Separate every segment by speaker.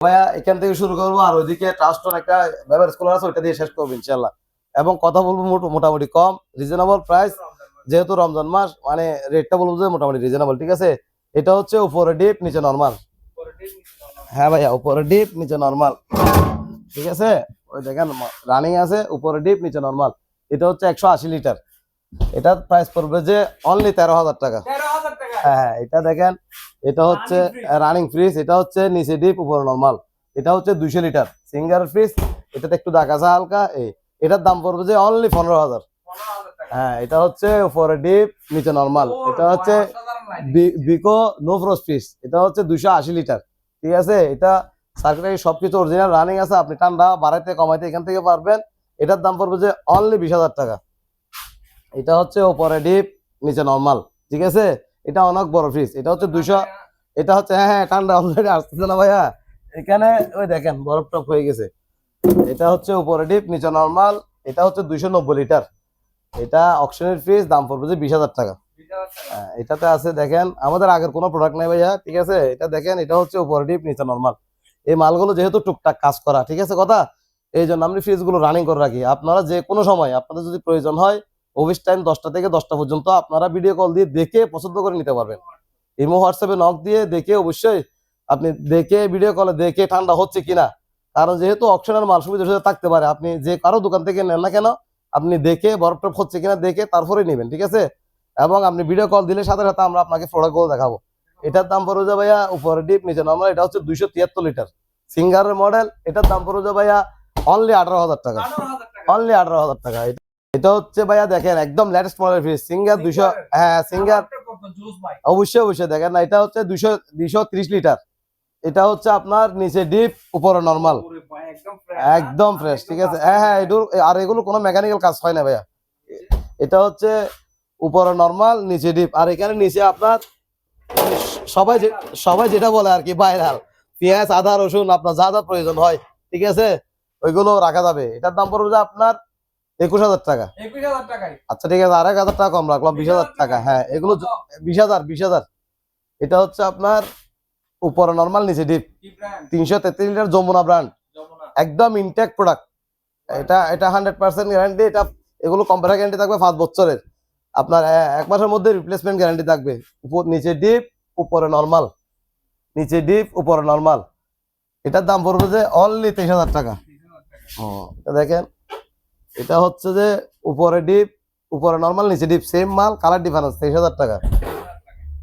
Speaker 1: ভাইয়া এখান থেকে শুরু করব। আর ওইদিকে ট্রাস্টন একটা ব্যবহার স্কুল আছে ওইটা দিয়ে শেষ করব ইনশাল্লাহ এবং কথা বলব মোটামুটি কম রিজনেবল প্রাইস যেহেতু রমজান মাস মানে রেটটা বলব যে মোটামুটি রিজনেবল ঠিক আছে? এটা হচ্ছে উপরে ডিপ নিচে নর্মাল হ্যাঁ ভাইয়া উপরে ডিপ নিচে নর্মাল ঠিক আছে? ওই দেখেন রানিং আছে উপরে ডিপ নিচে নর্মাল এটা হচ্ছে একশো আশি লিটার এটার প্রাইস পড়বে যে অনলি তেরো হাজার টাকা। হ্যাঁ হ্যাঁ এটা দেখেন এটা হচ্ছে রানিং ফ্রিজ এটা হচ্ছে নিচে ডিপ উপরে নর্মাল এটা হচ্ছে দুইশো লিটার। সিঙ্গার ফ্রিজ এটাতে একটু দাগ আছে হালকা এই এটার দাম পড়বে যে অনলি পনেরো হাজার। হ্যাঁ এটা হচ্ছে উপরে ডিপ নিচে নর্মাল এটা হচ্ছে। বিকো নো ফ্রোজ ফ্রিজ এটা হচ্ছে দুইশো আশি লিটার। ঠিক আছে? এটা সার্কিটারি সবকিছু অরিজিনাল রানিং আছে আপনি ঠান্ডা বাড়াইতে কমাইতে এখান থেকে পারবেন। এটার দাম পড়বে যে অনলি বিশ হাজার টাকা। এটা হচ্ছে উপরে ডিপ নিচে নর্মাল ঠিক আছে? এটা অনেক বড় ফ্রিজ এটা হচ্ছে দুইশো এটা হচ্ছে হ্যাঁ হ্যাঁ ঠান্ডা অলরেডি আসতেছে না ভাইয়া। এখানে ওই দেখেন বরফ টপ হয়ে গেছে। এটা হচ্ছে উপরে ডিপ নিচে নর্মাল এটা হচ্ছে দুইশো নব্বই লিটার এটা অকশনের ফ্রিজ দাম পড়বে যে বিশ হাজার টাকা। হ্যাঁ, এটাতে আছে দেখেন আমাদের আগের কোনো প্রোডাক্ট নাই ভাইয়া ঠিক আছে? এটা দেখেন এটা হচ্ছে উপরে ডিপ নিচে নর্মাল এই মালগুলো যেহেতু টুকটাক কাজ করা ঠিক আছে কথা? এই জন্য আমি ফ্রিজগুলো রানিং করে রাখি। আপনারা যে কোনো সময় আপনাদের যদি প্রয়োজন হয় অফিস টাইম দশটা থেকে দশটা পর্যন্ত আপনারা ভিডিও কল দিয়ে দেখে পছন্দ করে নিতে পারবেন। ইমো হোয়াটসঅ্যাপে নক দিয়ে দেখে অবশ্যই আপনি দেখে ভিডিও কলে দেখে ঠান্ডা হচ্ছে কিনা। কারণ যেহেতু অপশনাল মাল সুবিধা সুবিধা থাকতে পারে আপনি যে কারও দোকান থেকে নেন না কেন আপনি দেখে বরফ টরফ হচ্ছে কিনা দেখে তারপরে নেবেন ঠিক আছে? এবং আপনি ভিডিও কল দিলে সাথে সাথে আমরা আপনাকে প্রোডাক্টগুলো দেখাবো। এটার দাম পড়বে যে ভাইয়া উপরে ডিপ নিচে। নর্মাল এটা হচ্ছে দুইশো তিয়াত্তর লিটার সিঙ্গারের মডেল এটার দাম পড়বে যে ভাইয়া অনলি আঠারো হাজার টাকা। অনলি আঠারো হাজার টাকা। এটা- এটা হচ্ছে ভাইয়া দেখেন একদম লেটেস্ট মডেল ফ্রিজ সিঙ্গার দুইশো হ্যাঁ সিঙ্গার অবশ্যই অবশ্যই। দেখেন না এটা হচ্ছে দুইশো দুইশো ত্রিশ লিটার। এটা হচ্ছে আপনার নিচে ডিপ উপরে নর্মাল।
Speaker 2: একদম?
Speaker 1: ফ্রেশ ঠিক আছে। হ্যাঁ হ্যাঁ এগুলো আর এগুলো কোনো মেকানিক্যাল কাজ হয় না ভাইয়া। এটা হচ্ছে উপরে নর্মাল নিচে ডিপ। আর এখানে নিচে আপনার সবাই সবাই যেটা বলে আর কি ভাইরাল পেঁয়াজ আদা রসুন আপনার যা যা প্রয়োজন হয় ঠিক আছে ওইগুলো রাখা যাবে। এটার দাম পড়বে আপনার একুশ হাজার টাকা। আচ্ছা ঠিক আছে আর এক হাজার টাকা কম রাখলাম বিশ হাজার টাকা। হ্যাঁ এগুলো বিশ হাজার বিশ হাজার। এটা হচ্ছে আপনার উপরে নর্মাল নিচে ডিপ তিনশো তেত্রিশ লিটার যমুনা ব্র্যান্ড একদম ইনটেক প্রোডাক্ট এটা এটা হান্ড্রেড পার্সেন্ট গ্যারান্টি এটা এগুলো কম্পিউটার গ্যারান্টি থাকবে পাঁচ বছরের। আপনার এক মাসের মধ্যে রিপ্লেসমেন্ট গ্যারান্টি থাকবে। উপর নিচে ডিপ উপরে নর্মাল নিচে ডিপ উপরে নর্মাল এটার দাম পড়বে যে অনলি তেইশ হাজার টাকা। এটা দেখেন। এটা হচ্ছে যে উপরে ডিপ, উপরে নর্মাল নিচে ডিপ সেম মাল কালার ডিফারেন্স তেইশ হাজার টাকা।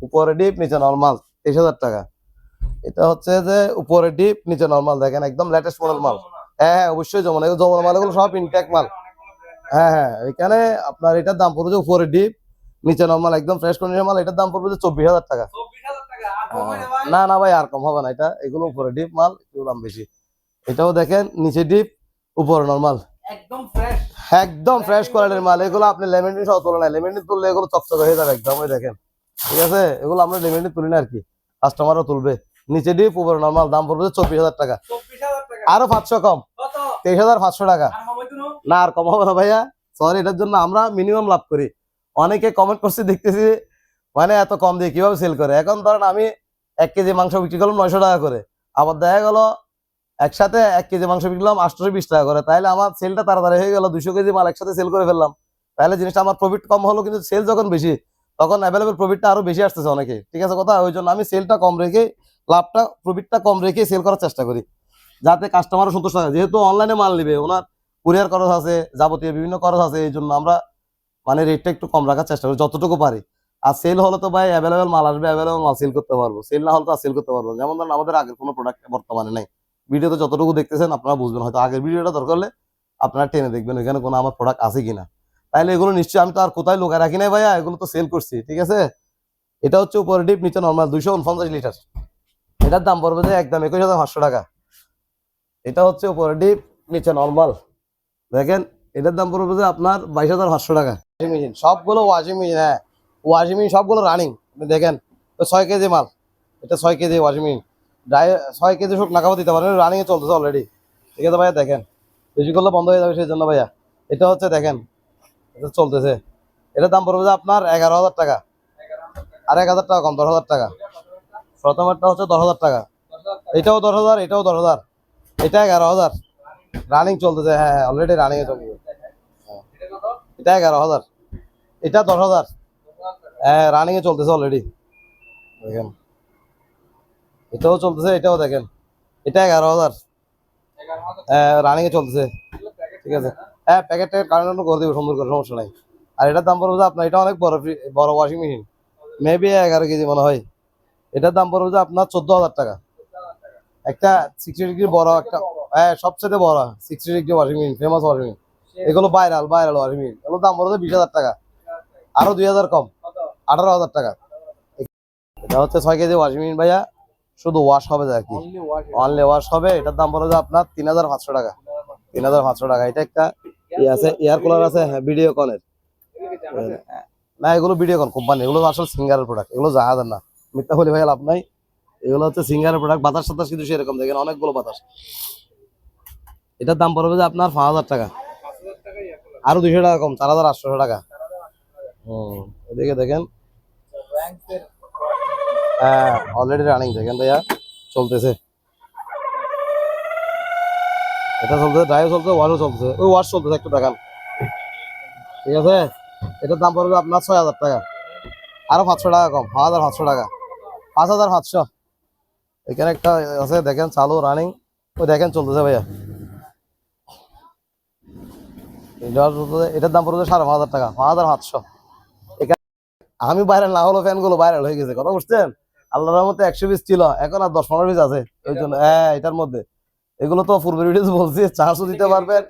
Speaker 1: উপরে ডিপ, নিচে নর্মাল তেইশ হাজার টাকা। এটা হচ্ছে যে উপরে ডিপ, নিচে নর্মাল দেখেন একদম লেটেস্ট মডেল মাল। হ্যাঁ হ্যাঁ অবশ্যই যমুনা মাল এগুলো সব ইনটেক মাল। হ্যাঁ হ্যাঁ এখানে আপনার এটার দাম পড়বে উপরে ডিপ, নিচে নর্মাল একদম ফ্রেশ কন্ডিশন মাল, এটার দাম পড়বে চব্বিশ হাজার টাকা? না না ভাই, আর কম হবে না এটা। এগুলো উপরে ডিপ মাল এগুলো দাম বেশি। এটাও দেখেন, নিচে ডিপ, উপরে নর্মাল
Speaker 2: একদম।
Speaker 1: একদম ফ্রেশ কোয়ালিটির মাল। এগুলো আপনি লেমন সহ তোলে না। লেমন তুললে এগুলো চকচকে হয়ে যাবে একদম ওই দেখেন। ঠিক আছে? এগুলো আমরা লেমন তুলি না আর কি। কাস্টমারও তুলবে। নিচে ডিপ উপরে নর্মাল দাম পড়বে চব্বিশ হাজার টাকা। আরও পাঁচশো কম। তেইশ হাজার পাঁচশো টাকা?
Speaker 2: না?
Speaker 1: আর কম হবে না ভাইয়া। সরি এটার জন্য আমরা মিনিমাম লাভ করি। অনেকে কমেন্ট করছে দেখতেছি মানে এত কম দিয়ে কীভাবে সেল করে? এখন ধরেন আমি এক কেজি মাংস বিক্রি করলাম নয়শো টাকা করে। আবার দেখা গেল একসাথে এক কেজি মাংস বিকলাম আটশোশো বিশ টাকা করে। তাহলে আমার সেলটা তাড়াতাড়ি হয়ে গেল, দুশো কেজি মাল একসাথে সেল করে ফেললাম। তাহলে জিনিসটা আমার প্রফিট কম হলো, কিন্তু সেল যখন বেশি, তখন অ্যাভেলেবেল প্রফিটটা আরও বেশি আসতেছে অনেকে। ঠিক আছে কথা? ওই জন্য আমি সেলটা কম রেখে, লাভটা প্রফিটটা কম রেখে সেল করার চেষ্টা করি। যাতে কাস্টমারও সন্তুষ্ট থাকে যেহেতু অনলাইনে মাল নিবে, ওনার কুরিয়ার খরচ আছে, যাবতীয় বিভিন্ন খরচ আছে, এই জন্য আমরা মানে রেটটা একটু কম রাখার চেষ্টা করি, যতটুকু পারি। আর সেল হলে তো ভাই অ্যাভেলেবেল মাল আসবে অ্যাভেলেবেল মাল সেল করতে পারব। সেল না হলে তো আর সেল করতে পারব যেমন ধরেন আমাদের আগের কোনো প্রোডাক্ট বর্তমানে নাই। ভিডিওতে যতটুকু দেখতেছেন আপনারা বুঝবেন, হয়তো আগের ভিডিওটা দরকার হলে আপনারা টেনে দেখবেন ওইখানে কোনো আমার প্রোডাক্ট আছে কিনা। তাহলে এগুলো নিশ্চয়ই আমি তো আর কোথায় লোকা রাখি নাই ভাইয়া, এগুলো তো সেল করছি, ঠিক আছে? এটা হচ্ছে উপরে ডিপ নিচে নর্মাল দুইশো উনপঞ্চাশ লিটার এটার দাম পড়বে যে একদম একুশ হাজার পাঁচশো টাকা। এটা হচ্ছে উপরে ডিপ নিচে নর্মাল দেখেন, এটার দাম পড়বে যে আপনার বাইশ হাজার পাঁচশো টাকা। ওয়াশিং মেশিন সবগুলো ওয়াশিং মেশিন হ্যাঁ। ওয়াশিং মেশিন সবগুলো রানিং দেখেন, ছয় কেজি মাল। এটা ছয় কেজি ওয়াশিং মেশিন ড্রাই ছয় কেজি সব লাগাবো দিতে পারেন রানিং এ চলতেছে অলরেডি ঠিক আছে ভাইয়া, দেখেন। বেশি করলে বন্ধ হয়ে যাবে সেই জন্য ভাইয়া। এটা হচ্ছে, দেখেন, এটা চলতেছে। এটার দাম পড়বে আপনার এগারো হাজার টাকা। আর এক হাজার টাকা কম, দশ হাজার টাকা। প্রথমেরটা হচ্ছে দশ হাজার টাকা। এটাও দশ হাজার, এটাও দশ হাজার। এটা এগারো হাজার। রানিং চলতেছে হ্যাঁ হ্যাঁ অলরেডি রানিং এ চলতেছে।
Speaker 2: এটা
Speaker 1: এটা এগারো হাজার। এটা দশ হাজার। হ্যাঁ রানিং এ চলতেছে অলরেডি দেখেন। এটাও চলতেছে, এটাও দেখেন। এটা এগারো হাজার।
Speaker 2: হাজার
Speaker 1: হ্যাঁ চলতেছে। ঠিক আছে। হ্যাঁ প্যাকেট কারেন্ট করে দেবো, সুন্দর করে, সমস্যা নাই। আর এটার দাম পড়বে আপনার, এটা অনেক বড় বড় ওয়াশিং মেশিন মেবি এগারো কেজি মনে হয়। এটার দাম পড়বে আপনার চোদ্দ হাজার টাকা। একটা সিক্সটি ডিগ্রি বড় একটা হ্যাঁ সবচেয়ে বড় sixty degree washing machine famous washing machine এগুলো ভাইরাল ভাইরাল ওয়াশিং মেশিন এগুলোর দাম পড়বে বিশ হাজার টাকা। আরও দুই হাজার কম। আঠারো হাজার টাকা। এটা হচ্ছে ছয় কেজি ওয়াশিং মেশিন ভাইয়া। শুধু ওয়াশ হবে আর কি?
Speaker 2: অনলি ওয়াশ
Speaker 1: হবে। এটার দাম পড়বে আপনার তিন হাজার পাঁচশো টাকা। তিন হাজার পাঁচশো টাকা। এটা একটা ই আছে এয়ার কুলার আছে হ্যাঁ ভিডিও কনের না এগুলো ভিডিও কন কোম্পানি এগুলো আসলে সিঙ্গারের প্রোডাক্ট এগুলো জাহাজের না। মিথ্যা বলি ভাই লাভ নাই। এগুলো হচ্ছে সিঙ্গারের প্রোডাক্ট বাতাস সাতাস কিন্তু সেরকম দেখেন অনেকগুলো বাতাস। এটার দাম পড়বে যে আপনার পাঁচ হাজার টাকা। আরও দুইশো টাকা কম চার হাজার আটশো টাকা। হুম এদিকে দেখেন। হ্যাঁ অলরেডি রানিং দেখেন ভাইয়া, চলতেছে। এটা চলতেছে ড্রাইভ চলছে ওয়াশও চলছে ওই ওয়াশ চলতেছে, একটু দেখান। ঠিক আছে? এটার দাম পড়বে আপনার ছয় হাজার টাকা। আরও পাঁচশো টাকা কম, পাঁচ হাজার পাঁচশো টাকা। পাঁচ হাজার পাঁচশো। এখানে একটা আছে, দেখেন, চালু রানিং ওই দেখেন, চলতেছে ভাইয়া। এটার দাম পড়বে সাড়ে পাঁচ হাজার টাকা, পাঁচ হাজার এখানে আমি বাইরে না হলো ফ্যানগুলো ভাইরাল হয়ে গেছে, কথা বুঝছেন? আল্লাহর রহমতে একশো পিস ছিল এখন আর দশ পনেরো পিস আছে। ওই জন্য হ্যাঁ এটার মধ্যে। এগুলো তো পূর্বের ভিডিও বলছি চার্জও দিতে পারবেন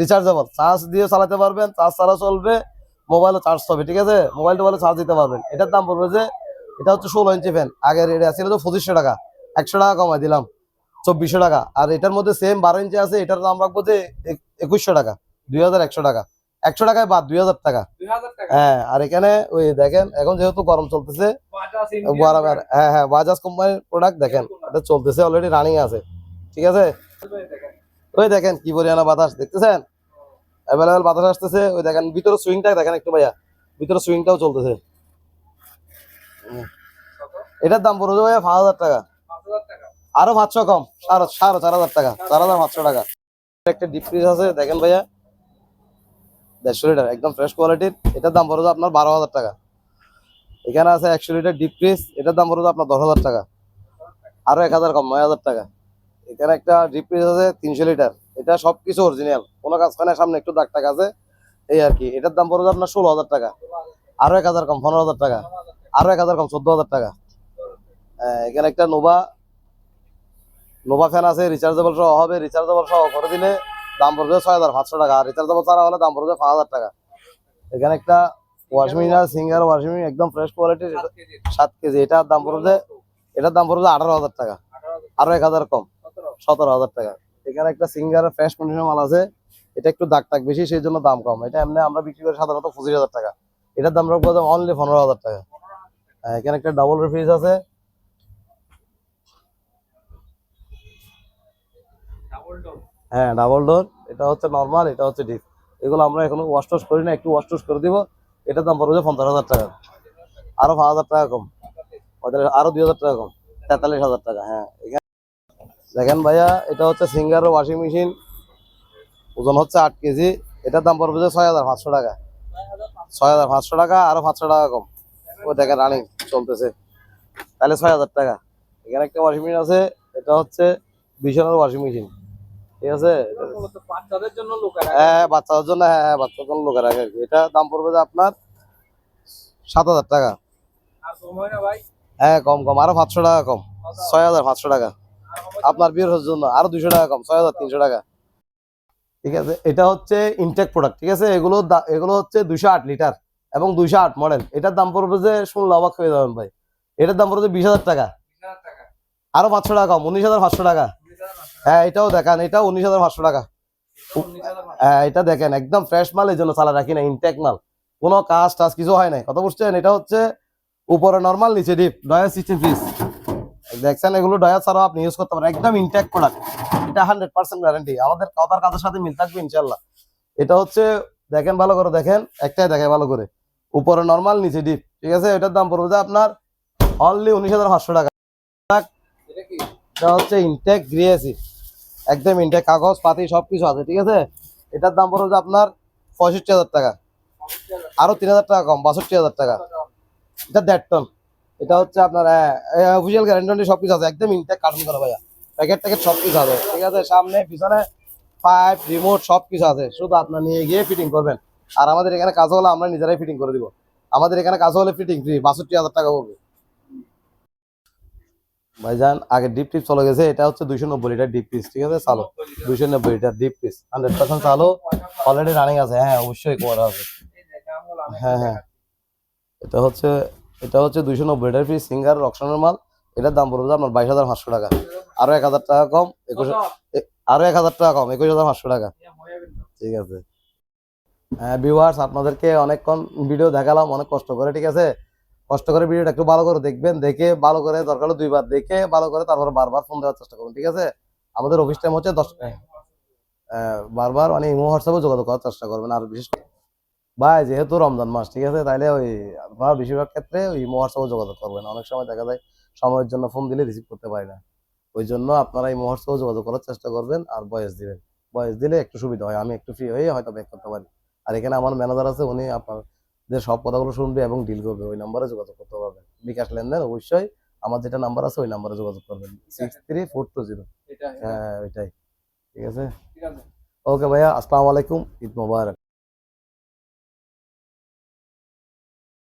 Speaker 1: রিচার্জেবল চার্জ দিয়ে চালাতে পারবেন চার্জ ছাড়া চলবে মোবাইলে চার্জ হবে ঠিক আছে? মোবাইল টোবাইলে চার্জ দিতে পারবেন। এটার দাম পড়বে যে এটা হচ্ছে ষোলো ইঞ্চি ফ্যান আগের এটা ছিল তো পঁচিশশো টাকা একশো টাকা কমাই দিলাম চব্বিশশো টাকা। আর এটার মধ্যে সেম বারো ইঞ্চি আছে এটার দাম রাখব যে একুশশো টাকা দুই হাজার একশো টাকা। একশো টাকায় বাদ দুই হাজার টাকা। হ্যাঁ আর এখানে ওই দেখেন এখন যেহেতু গরম চলতেছে হ্যাঁ হ্যাঁ বাজাজ কোম্পানির প্রোডাক্ট দেখেন এটা চলতেছে অলরেডি রানিং আছে ঠিক আছে? ওই দেখেন। কি পরিমাণে বাতাস দেখতেছেন? অ্যাভেলেবেল বাতাস আসতেছে ওই দেখেন ভিতরে সুইংটা দেখেন একটু ভাইয়া ভিতরে সুইংটাও চলতেছে। এটার দাম পড়বে ভাইয়া পাঁচ হাজার টাকা।
Speaker 2: পাঁচ হাজার টাকা।
Speaker 1: আরও পাঁচশো কম সাড়ে সাড়ে চার হাজার টাকা চার হাজার পাঁচশো টাকা। একটা ডিপ ফ্রিজ আছে দেখেন ভাইয়া। দেড়শো লিটার একদম ফ্রেশ কোয়ালিটির এটার দাম পড়বে আপনার বারো হাজার টাকা। এখানে আছে একশো লিটার ডিপ ফ্রিজ এটার দাম পড়বে আপনার দশ হাজার টাকা। আরও এক হাজার কম নয় হাজার টাকা। এখানে একটা ডিপ ফ্রিজ আছে তিনশো লিটার। এটা সব কিছু অরিজিনাল কোনো কাজ খানে সামনে একটু দাগ টাকা আছে। এই আর কি। এটার দাম পড়বে আপনার ষোলো হাজার টাকা। আরও এক হাজার কম পনেরো হাজার টাকা। আরও এক হাজার কম চোদ্দ হাজার টাকা। হ্যাঁ, এখানে একটা নোভা নোভা ফ্যান আছে রিচার্জেবল সহ হবে। রিচার্জেবল সহ করে দিলে দাম পড়বে ছয় হাজার পাঁচশো টাকা। আর রিচার্জেবল ছাড়া হলে দাম পড়বে পাঁচ হাজার টাকা। এখানে একটা washing machine Singer washing machine একদম ফ্রেশ কোয়ালিটির
Speaker 2: সাত কেজি।
Speaker 1: এটার দাম পড়বে এটার দাম পড়বে আঠারো হাজার টাকা। আরও এক হাজার কম।
Speaker 2: সতেরো।
Speaker 1: হাজার টাকা। এখানে একটা সিঙ্গার ফ্রেশ কন্ডিশন মাল আছে। এটা একটু দাগ টাক বেশি সেই জন্য দাম কম। এটা এমনি আমরা বিক্রি করি সাধারণত পঁচিশ হাজার টাকা। এটার দাম রাখব অনলি পনেরো হাজার টাকা। হ্যাঁ, এখানে একটা ডাবল ফ্রিজ আছে
Speaker 2: ডাবল ডোর
Speaker 1: হ্যাঁ ডাবল ডোর এটা হচ্ছে নর্মাল এটা হচ্ছে ডিপ এগুলো আমরা এখনও ওয়াশ টস করি না, একটু ওয়াশ টস করে দিব। এটার দাম পড়বে পঞ্চাশ হাজার টাকা। আরও পাঁচ হাজার টাকা কম। পঁয়তাল্লিশ, আরও দুই হাজার টাকা কম। তেতাল্লিশ হাজার টাকা হ্যাঁ দেখেন ভাইয়া, এটা হচ্ছে সিঙ্গার ওয়াশিং মেশিন ওজন হচ্ছে আট কেজি। এটার দাম পড়বে ছয় হাজার পাঁচশো টাকা। ছয় হাজার পাঁচশো টাকা, আরও পাঁচশো টাকা কম। ও দেখেন রানিং চলতেছে। তাহলে ছয় হাজার টাকা। এখানে একটা ওয়াশিং মেশিন আছে, এটা হচ্ছে বিশনের ওয়াশিং মেশিন ঠিক আছে?
Speaker 2: বাচ্চাদের জন্য লোকেরা
Speaker 1: হ্যাঁ বাচ্চাদের জন্য হ্যাঁ হ্যাঁ বাচ্চাদের জন্য লোকের আগে আর কি এটা দাম পড়বে যে আপনার সাত হাজার টাকা। হ্যাঁ কম কম। আরও পাঁচশো টাকা কম। ছয় হাজার পাঁচশো টাকা। আপনার বিয়ের জন্য আরও দুশো টাকা কম ছয় হাজার তিনশো টাকা। ঠিক আছে? এটা হচ্ছে ইনটেক প্রোডাক্ট ঠিক আছে? এগুলো এগুলো হচ্ছে দুশো আট লিটার এবং দুশো আট মডেল এটার দাম পড়বে যে শুনলে অবাক হয়ে যাবেন ভাই। এটার দাম পড়বে বিশ হাজার টাকা। আরও পাঁচশো টাকা কম উনিশ হাজার পাঁচশো টাকা। হ্যাঁ এটাও দেখান, এটাও উনিশ হাজার পাঁচশো টাকা। হ্যাঁ এটা দেখেন, একদম ফ্রেশ মাল এই জন্য চালা রাখি না ইনটেক মাল। কোনো কাজ টাজ কিছু হয় নাই। কথা বুঝছেন? এটা হচ্ছে উপরে নর্মাল নিচে ডিপ ডয়ার সিস্টেম ফ্রিজ দেখছেন, এগুলো ডয়ার ছাড়াও আপনি ইউজ করতে পারেন। একদম ইনটেক প্রোডাক্ট এটা হান্ড্রেড পার্সেন্ট গ্যারান্টি আমাদের কথার কাজের সাথে মিল থাকবে ইনশাল্লাহ এটা হচ্ছে, দেখেন ভালো করে, দেখেন, একটাই দেখায় ভালো করে। উপরে নর্মাল নিচে ডিপ ঠিক আছে? এটার দাম পড়বে আপনার অনলি উনিশ হাজার পাঁচশো টাকা।
Speaker 2: এটা
Speaker 1: হচ্ছে ইনটেক গ্রিয়েসি একদম ইনটেক কাগজ, পাতি সব কিছু আছে, ঠিক আছে? এটার দাম পড়বে যে আপনার পঁয়ষট্টি হাজার টাকা। আরও তিন হাজার টাকা কম, বাষট্টি হাজার টাকা। এটা দেড় টন এটা হচ্ছে আপনার অফিসিয়াল গ্যারেন্টি সব কিছু আছে। একদম ইনটেক কার্টুন করা ভাইয়া। প্যাকেট ট্যাকেট সব কিছু আছে, ঠিক আছে? সামনে, পিছনে পাইপ রিমোট সব কিছু আছে। শুধু আপনার নিয়ে গিয়ে ফিটিং করবেন। আর আমাদের এখানে কাজ হলে আমরা নিজেরাই ফিটিং করে দিব। আমাদের এখানে কাজ হলে ফিটিং ফ্রি বাষট্টি হাজার টাকা পড়বে। ভাইজান আগে ডিপ টিপ চলে গেছে এটা হচ্ছে দুইশো নব্বই লিটার ডিপ পিস ঠিক আছে? চালো। দুইশো নব্বই litre deep piece hundred percent চালো। অলরেডি রানিং আছে হ্যাঁ অবশ্যই করা আছে হ্যাঁ হ্যাঁ। এটা হচ্ছে এটা হচ্ছে দুইশো নব্বই লিটার পিস সিঙ্গার রকশনের মাল। এটার দাম পড়বে আপনার বাইশ হাজার পাঁচশো টাকা। আরও এক হাজার টাকা কম একুশ আরও এক হাজার টাকা কম একুশ হাজার পাঁচশো টাকা। ঠিক আছে। হ্যাঁ ভিউয়ার্স আপনাদেরকে অনেকক্ষণ ভিডিও দেখালাম অনেক কষ্ট করে ঠিক আছে? কষ্ট করে ভিডিওটা একটু ভালো করে দেখবেন, দেখে ভালো করে দরকার দুইবার দেখে ভালো করে তারপরে বারবার ফোন দেওয়ার চেষ্টা করুন, ঠিক আছে? আমাদের অফিস টাইম হচ্ছে দশ বারবার মানে ইমো হোয়াটসঅ্যাপে যোগাযোগ করার চেষ্টা করবেন, আর বিশেষ ভাই, যেহেতু রমজান মাস, ঠিক আছে? তাইলে ওই আপনারা বেশিরভাগ ক্ষেত্রে ওই ইমো হোয়াটসঅ্যাপে যোগাযোগ করবেন, অনেক সময় দেখা যায় সময়ের জন্য ফোন দিলে রিসিভ করতে পারি না। ওই জন্য আপনারা এই হোয়াটসঅ্যাপে যোগাযোগ করার চেষ্টা করবেন, আর বয়স দিবেন। বয়স দিলে একটু সুবিধা হয়, আমি একটু ফ্রি হয়ে হয়তো ব্যাক করতে পারি। আর এখানে আমার ম্যানেজার আছে, উনি আপনাদের সব কথাগুলো শুনবে এবং ডিল করবে ওই নাম্বারে যোগাযোগ করতে পারবেন বিকাশ লেনদেন অবশ্যই আমার যেটা নাম্বার আছে ওই নাম্বারে যোগাযোগ করবেন six three four two zero হ্যাঁ ওইটাই। ঠিক আছে?
Speaker 2: ঠিক আছে।
Speaker 1: ওকে ভাইয়া আসসালামু আলাইকুম ঈদ মোবারক।